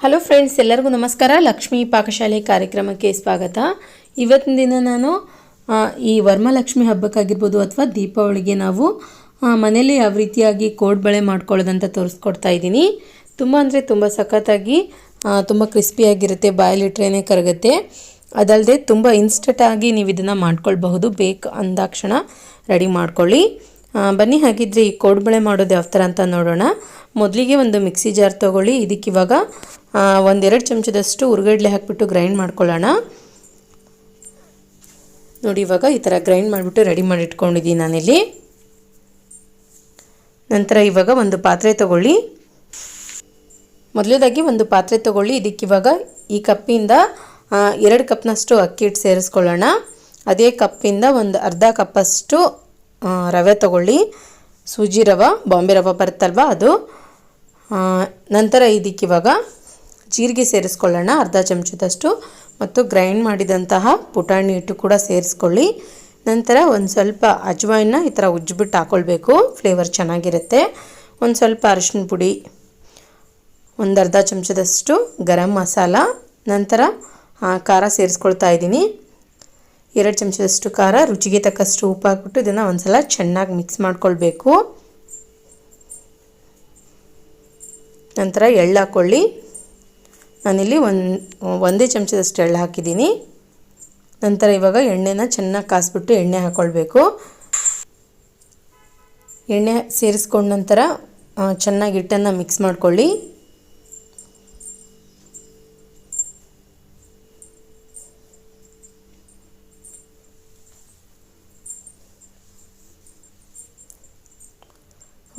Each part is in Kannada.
ಹಲೋ ಫ್ರೆಂಡ್ಸ್ ಎಲ್ಲರಿಗೂ ನಮಸ್ಕಾರ. ಲಕ್ಷ್ಮೀ ಪಾಕಶಾಲೆ ಕಾರ್ಯಕ್ರಮಕ್ಕೆ ಸ್ವಾಗತ. ಇವತ್ತಿನ ದಿನ ನಾನು ಈ ವರ್ಮಲಕ್ಷ್ಮಿ ಹಬ್ಬಕ್ಕಾಗಿರ್ಬೋದು ಅಥವಾ ದೀಪಾವಳಿಗೆ ನಾವು ಮನೇಲಿ ಯಾವ ರೀತಿಯಾಗಿ ಕೋಡ್ಬಳೆ ಮಾಡ್ಕೊಳ್ಳೋದಂತ ತೋರಿಸ್ಕೊಡ್ತಾ ಇದ್ದೀನಿ. ತುಂಬ ಅಂದರೆ ತುಂಬ ಸಖತ್ತಾಗಿ ತುಂಬ ಕ್ರಿಸ್ಪಿಯಾಗಿರುತ್ತೆ ಬಾಯಲ್ಲಿಟ್ರೇ ಕರಗುತ್ತೆ. ಅದಲ್ಲದೆ ತುಂಬ ಇನ್ಸ್ಟೆಂಟಾಗಿ ನೀವು ಇದನ್ನು ಮಾಡ್ಕೊಳ್ಬಹುದು. ಬೇಕು ಅಂದಾಕ್ಷಣ ರೆಡಿ ಮಾಡ್ಕೊಳ್ಳಿ. ಬನ್ನಿ, ಹಾಗಿದ್ರೆ ಈ ಕೋಡ್ಬಳೆ ಮಾಡೋದು ಯಾವ ಥರ ಅಂತ ನೋಡೋಣ. ಮೊದಲಿಗೆ ಒಂದು ಮಿಕ್ಸಿ ಜಾರ್ ತೊಗೊಳ್ಳಿ ಇದಕ್ಕಿವಾಗ ಒಂದೆರಡು ಚಮಚದಷ್ಟು ಉರ್ಗಡ್ಲೆ ಹಾಕಿಬಿಟ್ಟು ಗ್ರೈಂಡ್ ಮಾಡ್ಕೊಳ್ಳೋಣ. ನೋಡಿ, ಇವಾಗ ಈ ಥರ ಗ್ರೈಂಡ್ ಮಾಡಿಬಿಟ್ಟು ರೆಡಿ ಮಾಡಿ ಇಟ್ಕೊಂಡಿದ್ದೀನಿ ನಾನಿಲ್ಲಿ. ನಂತರ ಇವಾಗ ಒಂದು ಪಾತ್ರೆ ತಗೊಳ್ಳಿ. ಮೊದಲನೇದಾಗಿ ಒಂದು ಪಾತ್ರೆ ತಗೊಳ್ಳಿ ಇದಕ್ಕಿವಾಗ ಈ ಕಪ್ಪಿಂದ ಎರಡು ಕಪ್ನಷ್ಟು ಅಕ್ಕಿ ಹಿಟ್ಟು ಸೇರಿಸ್ಕೊಳ್ಳೋಣ. ಅದೇ ಕಪ್ಪಿಂದ ಒಂದು ಅರ್ಧ ಕಪ್ಪಷ್ಟು ರವೆ ತಗೊಳ್ಳಿ. ಸೂಜಿ ರವೆ, ಬಾಂಬೆ ರವೆ ಬರುತ್ತಲ್ವ ಅದು. ನಂತರ ಇದಕ್ಕಿವಾಗ ಜೀರಿಗೆ ಸೇರಿಸ್ಕೊಳ್ಳೋಣ, ಅರ್ಧ ಚಮಚದಷ್ಟು. ಮತ್ತು ಗ್ರೈಂಡ್ ಮಾಡಿದಂತಹ ಪುಟಾಣಿ ಹಿಟ್ಟು ಕೂಡ ಸೇರಿಸ್ಕೊಳ್ಳಿ. ನಂತರ ಒಂದು ಸ್ವಲ್ಪ ಅಜ್ವಾಯಿನ ಈ ಥರ ಉಜ್ಜಿಬಿಟ್ಟು ಹಾಕ್ಕೊಳ್ಬೇಕು ಫ್ಲೇವರ್ ಚೆನ್ನಾಗಿರುತ್ತೆ. ಒಂದು ಸ್ವಲ್ಪ ಅರಿಶಿನ ಪುಡಿ, ಒಂದು ಅರ್ಧ ಚಮಚದಷ್ಟು ಗರಂ ಮಸಾಲ, ನಂತರ ಖಾರ ಸೇರಿಸ್ಕೊಳ್ತಾ ಇದ್ದೀನಿ. ಎರಡು ಚಮಚದಷ್ಟು ಖಾರ, ರುಚಿಗೆ ತಕ್ಕಷ್ಟು ಉಪ್ಪು ಹಾಕ್ಬಿಟ್ಟು ಇದನ್ನು ಒಂದ್ಸಲ ಚೆನ್ನಾಗಿ ಮಿಕ್ಸ್ ಮಾಡ್ಕೊಳ್ಬೇಕು. ನಂತರ ಎಳ್ಳು ಹಾಕ್ಕೊಳ್ಳಿ ನಾನಿಲ್ಲಿ ಒಂದು, ಒಂದೇ ಚಮಚದಷ್ಟು ಎಳ್ಳು ಹಾಕಿದ್ದೀನಿ. ನಂತರ ಇವಾಗ ಎಣ್ಣೆನ ಚೆನ್ನಾಗಿ ಕಾಸ್ಬಿಟ್ಟು ಎಣ್ಣೆ ಹಾಕ್ಕೊಳ್ಬೇಕು ಎಣ್ಣೆ ಸೇರಿಸ್ಕೊಂಡ ನಂತರ ಚೆನ್ನಾಗಿ ಹಿಟ್ಟನ್ನು ಮಿಕ್ಸ್ ಮಾಡ್ಕೊಳ್ಳಿ.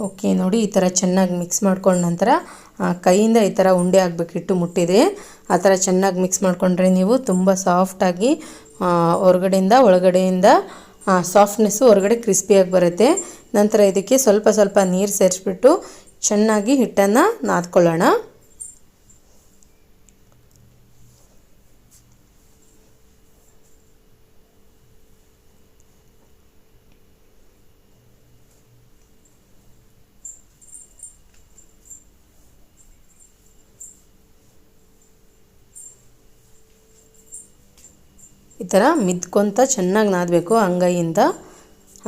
ಓಕೆ, ನೋಡಿ, ಈ ಥರ ಚೆನ್ನಾಗಿ ಮಿಕ್ಸ್ ಮಾಡ್ಕೊಂಡ ನಂತರ ಕೈಯಿಂದ ಈ ಥರ ಉಂಡೆ ಆಗಬೇಕಿಟ್ಟು ಮುಟ್ಟಿದೆ. ಆ ಥರ ಚೆನ್ನಾಗಿ ಮಿಕ್ಸ್ ಮಾಡಿಕೊಂಡ್ರೆ ನೀವು ತುಂಬ ಸಾಫ್ಟಾಗಿ ಹೊರಗಡೆಯಿಂದ, ಒಳಗಡೆಯಿಂದ ಸಾಫ್ಟ್ನೆಸ್ಸು ಹೊರಗಡೆ ಕ್ರಿಸ್ಪಿಯಾಗಿ ಬರುತ್ತೆ. ನಂತರ ಇದಕ್ಕೆ ಸ್ವಲ್ಪ ಸ್ವಲ್ಪ ನೀರು ಸೇರಿಸ್ಬಿಟ್ಟು ಚೆನ್ನಾಗಿ ಹಿಟ್ಟನ್ನು ನಾದ್ಕೊಳ್ಳೋಣ. ಈ ಥರ ಮಿದ್ಕೊತ ಚೆನ್ನಾಗಿ ನಾದಬೇಕು ಅಂಗೈಯಿಂದ.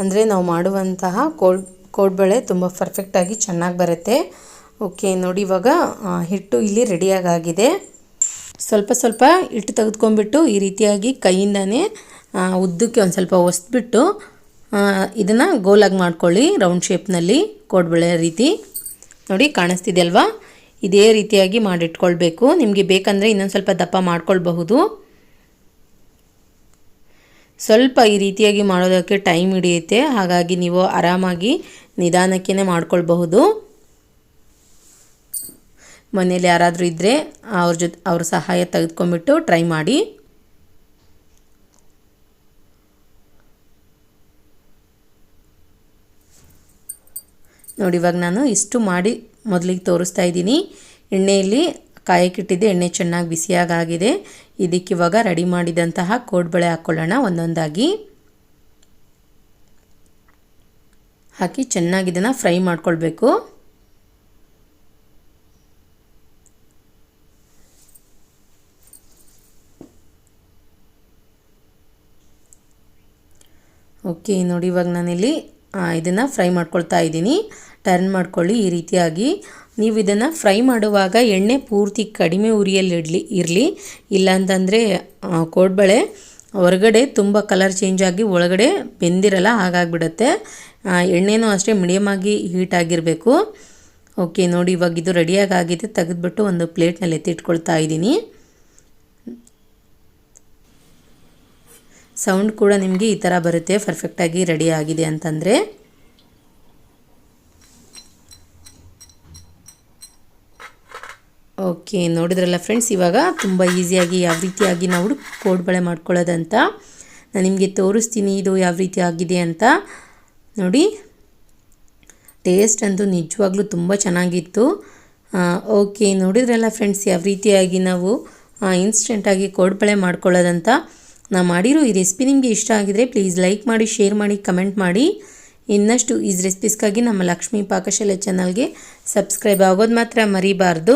ಅಂದರೆ ನಾವು ಮಾಡುವಂತಹ ಕೋಡ್, ಕೋಡ್ಬಳೆ ತುಂಬ ಪರ್ಫೆಕ್ಟಾಗಿ ಚೆನ್ನಾಗಿ ಬರುತ್ತೆ. ಓಕೆ ನೋಡಿ ಇವಾಗ ಹಿಟ್ಟು ಇಲ್ಲಿ ರೆಡಿಯಾಗಿ ಆಗಿದೆ ಸ್ವಲ್ಪ ಸ್ವಲ್ಪ ಹಿಟ್ಟು ತೆಗೆದುಕೊಂಡ್ಬಿಟ್ಟು ಈ ರೀತಿಯಾಗಿ ಕೈಯಿಂದನೇ ಉದ್ದಕ್ಕೆ ಒಂದು ಸ್ವಲ್ಪ ಒಸ್ಬಿಟ್ಟು ಇದನ್ನು ಗೋಲಾಗಿ ಮಾಡ್ಕೊಳ್ಳಿ ರೌಂಡ್ ಶೇಪ್ನಲ್ಲಿ ಕೋಡ್ಬಳೆ ರೀತಿ. ನೋಡಿ, ಕಾಣಿಸ್ತಿದೆ ಅಲ್ವಾ? ಇದೇ ರೀತಿಯಾಗಿ ಮಾಡಿಟ್ಕೊಳ್ಬೇಕು. ನಿಮಗೆ ಬೇಕಂದರೆ ಇನ್ನೊಂದು ಸ್ವಲ್ಪ ದಪ್ಪ ಮಾಡ್ಕೊಳ್ಬಹುದು. ಸ್ವಲ್ಪ ಈ ರೀತಿಯಾಗಿ ಮಾಡೋದಕ್ಕೆ ಟೈಮ್ ಹಿಡಿಯುತ್ತೆ. ಹಾಗಾಗಿ ನೀವು ಆರಾಮಾಗಿ ನಿಧಾನಕ್ಕೇ ಮಾಡ್ಕೊಳ್ಬಹುದು. ಮನೇಲಿ ಯಾರಾದರೂ ಇದ್ದರೆ ಅವ್ರ ಜೊತೆ ಅವ್ರ ಸಹಾಯ ತೆಗೆದುಕೊಂಡ್ಬಿಟ್ಟು ಟ್ರೈ ಮಾಡಿ. ನೋಡಿ, ಇವಾಗ ನಾನು ಇಷ್ಟು ಮಾಡಿ ಮೊದಲಿಗೆ ತೋರಿಸ್ತಾ ಇದ್ದೀನಿ. ಎಣ್ಣೆಯಲ್ಲಿ ಕಾಯಕ್ಕಿಟ್ಟಿದ್ದೆ ಎಣ್ಣೆ ಚೆನ್ನಾಗಿ ಬಿಸಿಯಾಗಾಗಿದೆ. ಇದಕ್ಕಿವಾಗ ರೆಡಿ ಮಾಡಿದಂತಹ ಕೋಡ್ಬಳೆ ಹಾಕ್ಕೊಳ್ಳೋಣ ಒಂದೊಂದಾಗಿ ಹಾಕಿ ಚೆನ್ನಾಗಿ ಇದನ್ನು ಫ್ರೈ ಮಾಡ್ಕೊಳ್ಬೇಕು. ಓಕೆ, ನೋಡಿ ಇವಾಗ ನಾನಿಲ್ಲಿ ಇದನ್ನು ಫ್ರೈ ಮಾಡ್ಕೊಳ್ತಾ ಇದ್ದೀನಿ. ಟರ್ನ್ ಮಾಡ್ಕೊಳ್ಳಿ ಈ ರೀತಿಯಾಗಿ. ನೀವು ಇದನ್ನು ಫ್ರೈ ಮಾಡುವಾಗ ಎಣ್ಣೆ ಪೂರ್ತಿ ಕಡಿಮೆ ಉರಿಯಲ್ಲಿ ಇಡಲಿ, ಇರಲಿ. ಇಲ್ಲಾಂತಂದರೆ ಕೋಡ್ಬಳೆ ಹೊರಗಡೆ ತುಂಬ ಕಲರ್ ಚೇಂಜ್ ಆಗಿ ಒಳಗಡೆ ಬೆಂದಿರಲ್ಲ, ಹಾಗಾಗ್ಬಿಡುತ್ತೆ. ಎಣ್ಣೆನೂ ಅಷ್ಟೇ ಮೀಡಿಯಮ್ ಆಗಿ ಹೀಟ್ ಆಗಿರಬೇಕು. ಓಕೆ ನೋಡಿ, ಇವಾಗ ಇದು ರೆಡಿಯಾಗಿ ಆಗಿದೆ ತೆಗೆದುಬಿಟ್ಟು ಒಂದು ಪ್ಲೇಟ್ನಲ್ಲಿ ಎತ್ತಿಟ್ಕೊಳ್ತಾ ಇದ್ದೀನಿ. ಸೌಂಡ್ ಕೂಡ ನಿಮಗೆ ಈ ಥರ ಬರುತ್ತೆ ಪರ್ಫೆಕ್ಟಾಗಿ ರೆಡಿ ಆಗಿದೆ ಅಂತಂದರೆ. ಓಕೆ ನೋಡಿದ್ರಲ್ಲ ಫ್ರೆಂಡ್ಸ್ ಇವಾಗ ತುಂಬ ಈಸಿಯಾಗಿ ಯಾವ ರೀತಿಯಾಗಿ ನಾವು ಕೋಡ್ಬಳೆ ಮಾಡ್ಕೊಳ್ಳೋದಂತ ನಾನು ನಿಮಗೆ ತೋರಿಸ್ತೀನಿ ಇದು ಯಾವ ರೀತಿ ಆಗಿದೆ ಅಂತ. ನೋಡಿ ಟೇಸ್ಟ್ ಅಂತೂ ನಿಜವಾಗ್ಲೂ ತುಂಬ ಚೆನ್ನಾಗಿತ್ತು. ಓಕೆ ನೋಡಿದ್ರಲ್ಲ ಫ್ರೆಂಡ್ಸ್ ಯಾವ ರೀತಿಯಾಗಿ ನಾವು ಇನ್ಸ್ಟೆಂಟಾಗಿ ಕೋಡ್ಬಳೆ ಮಾಡ್ಕೊಳ್ಳೋದಂತ. ನಾ ಮಾಡಿರೋ ಈ ರೆಸಿಪಿ ನಿಮಗೆ ಇಷ್ಟ ಆಗಿದರೆ ಪ್ಲೀಸ್ ಲೈಕ್ ಮಾಡಿ ಶೇರ್ ಮಾಡಿ ಕಮೆಂಟ್ ಮಾಡಿ. ಇನ್ನಷ್ಟು ಈ ರೆಸಿಪೀಸ್ಗಾಗಿ ನಮ್ಮ ಲಕ್ಷ್ಮೀ ಪಾಕಶಾಲೆ ಚಾನಲ್ಗೆ ಸಬ್ಸ್ಕ್ರೈಬ್ ಆಗೋದು ಮಾತ್ರ ಮರಿಬಾರ್ದು.